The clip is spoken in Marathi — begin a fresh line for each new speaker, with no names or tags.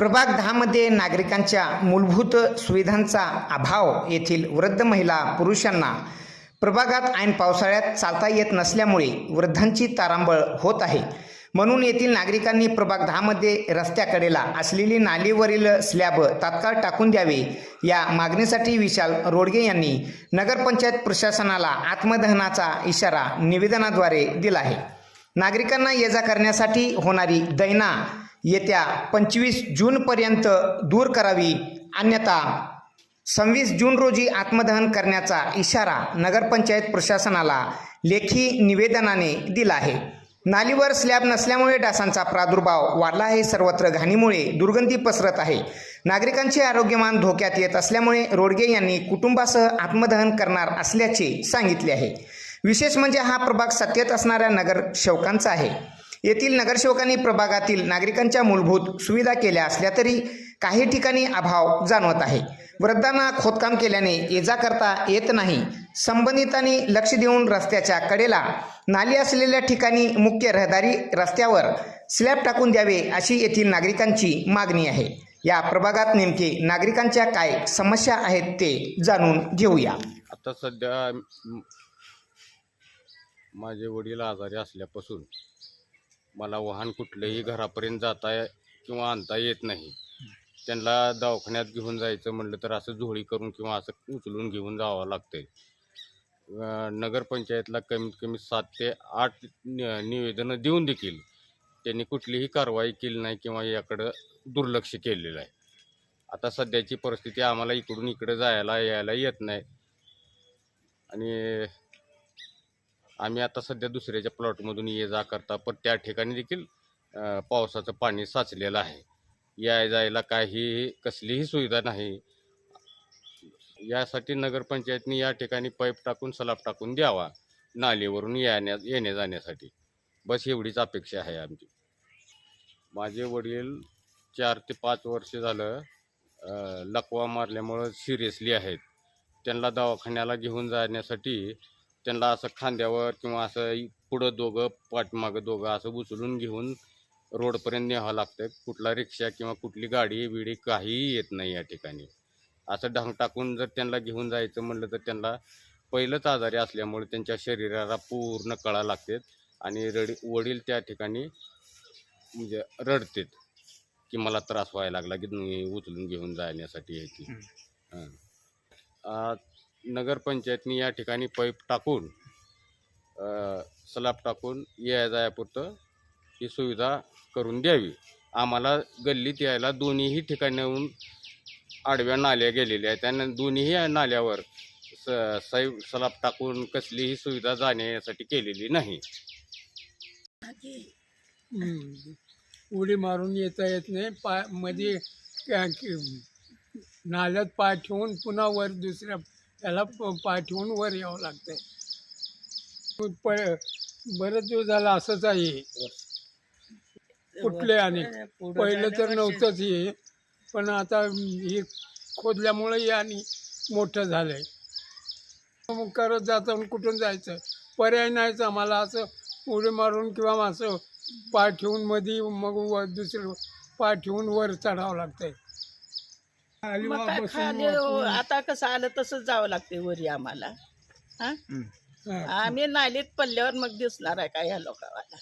प्रभाग दहामध्ये नागरिकांच्या मूलभूत सुविधांचा अभाव येथील वृद्ध महिला पुरुषांना प्रभागात ऐन पावसाळ्यात चालता येत नसल्यामुळे वृद्धांची तारांबळ होत आहे. म्हणून येथील नागरिकांनी प्रभाग दहामध्ये रस्त्याकडेला असलेली नालीवरील स्लॅब तात्काळ टाकून द्यावे. या मागणीसाठी विशाल रोडगे यांनी नगरपंचायत प्रशासनाला आत्मदहनाचा इशारा निवेदनाद्वारे दिला आहे. नागरिकांना ये जा करण्यासाठी होणारी दैना येत्या पंचवीस जूनपर्यंत दूर करावी. अन्यथा सव्वीस जून रोजी आत्मदहन करण्याचा इशारा नगरपंचायत प्रशासनाला लेखी निवेदनाने दिला आहे. नालीवर स्लॅब नसल्यामुळे डासांचा प्रादुर्भाव वाढला आहे. सर्वत्र घाणीमुळे दुर्गंधी पसरत आहे. नागरिकांचे आरोग्यमान धोक्यात येत असल्यामुळे रोडगे यांनी कुटुंबासह आत्मदहन करणार असल्याचे सांगितले आहे. विशेष म्हणजे हा प्रभाग सत्तेत असणाऱ्या नगरसेवकांचा आहे. येथील नगरसेवकांनी प्रभागातील नागरिकांच्या मूलभूत सुविधा केल्या असल्या तरी काही ठिकाणी अभाव जाणवत आहे. वृद्धांना खोदकाम केल्याने ये जा करता येत नाही. संबंधितांनी लक्ष देऊन रस्त्याच्या कडेला नाली असलेल्या ठिकाणी मुख्य रहदारी रस्त्यावर स्लॅब टाकून द्यावे अशी येथील नागरिकांची मागणी आहे. या प्रभागात नेमके नागरिकांच्या काय समस्या आहेत ते जाणून घेऊया.
आता सध्या माझे वडील आजारी असल्यापासून मला वाहन कुठलंही घरापर्यंत जाता किंवा आणता येत नाही. त्यांना दवाखान्यात घेऊन जायचं म्हणलं तर असं झोळी करून किंवा असं उचलून घेऊन जावं लागतंय. नगरपंचायतला कमीत कमी सात ते आठ निवेदनं देऊन देखील त्यांनी कुठलीही कारवाई केली नाही किंवा याकडं दुर्लक्ष केलेलं आहे. आता सध्याची परिस्थिती आम्हाला इकडून इकडं जायला यायला येत नाही. आणि आम्ही आता सध्या दुसऱ्याच्या प्लॉटमधून ये जा करता पण त्या ठिकाणी देखील पावसाचं पाणी साचलेलं आहे. याय जायला काही कसलीही सुविधा नाही. यासाठी नगरपंचायतनी या ठिकाणी पाईप टाकून सलाब टाकून द्यावा नालीवरून येण्या येण्या जाण्यासाठी. बस एवढीच अपेक्षा आहे आमची. माझे वडील चार ते पाच वर्ष झालं लकवा मारल्यामुळं सिरियसली आहेत. त्यांना दवाखान्याला घेऊन जाण्यासाठी त्यांना असं खांद्यावर किंवा असं पुढं दोघं पाठमागं दोघं असं उचलून घेऊन रोडपर्यंत न्यावं लागतं कुठला रिक्षा किंवा कुठली गाडी बिडी काहीही येत नाही या ठिकाणी. असं ढंग टाकून जर त्यांना घेऊन जायचं म्हणलं तर त्यांना पहिलंच आजारी असल्यामुळे त्यांच्या शरीराला पूर्ण कळा लागतात आणि रडी वडील त्या ठिकाणी म्हणजे रडतात की मला त्रास व्हायला लागला की उचलून घेऊन जाण्यासाठी हां. आ, नगरपंचायतनी या ठिकाणी पाईप टाकून स्लॅब टाकून या जायापुरतं ही सुविधा करून द्यावी. आम्हाला गल्लीत यायला दोन्हीही ठिकाणाहून आडव्या नाल्या गेलेल्या आहेत आणि दोन्हीही नाल्यावर स सै स्लॅब टाकून कसलीही सुविधा जाण्यासाठी केलेली नाही.
उडी मारून येता येत नाही. पा मध्ये नाल्यात पाय ठेवून पुन्हा वर दुसऱ्या त्याला प- वर यावं लागतंय. प बरेच दिवस झाला असंच आहे. कुठले आणि पहिलं तर नव्हतंच हे. पण आता हे खोदल्यामुळे हे आणि मोठं झालंय. मग करत जाताना कुठून जायचं? पर्याय नाहीच आम्हाला असं उडी मारून किंवा असं पाय ठेवून मध्ये मग व दुसरं पाय ठेवून वर चढावं लागतंय.
मग काय खाली
वाकून-
आता कसं आलं तसंच जावं लागते वरी आम्हाला. हा?
हा.
आम्ही नालीत पडल्यावर मग दिसणार आहे का ह्या लोकांना?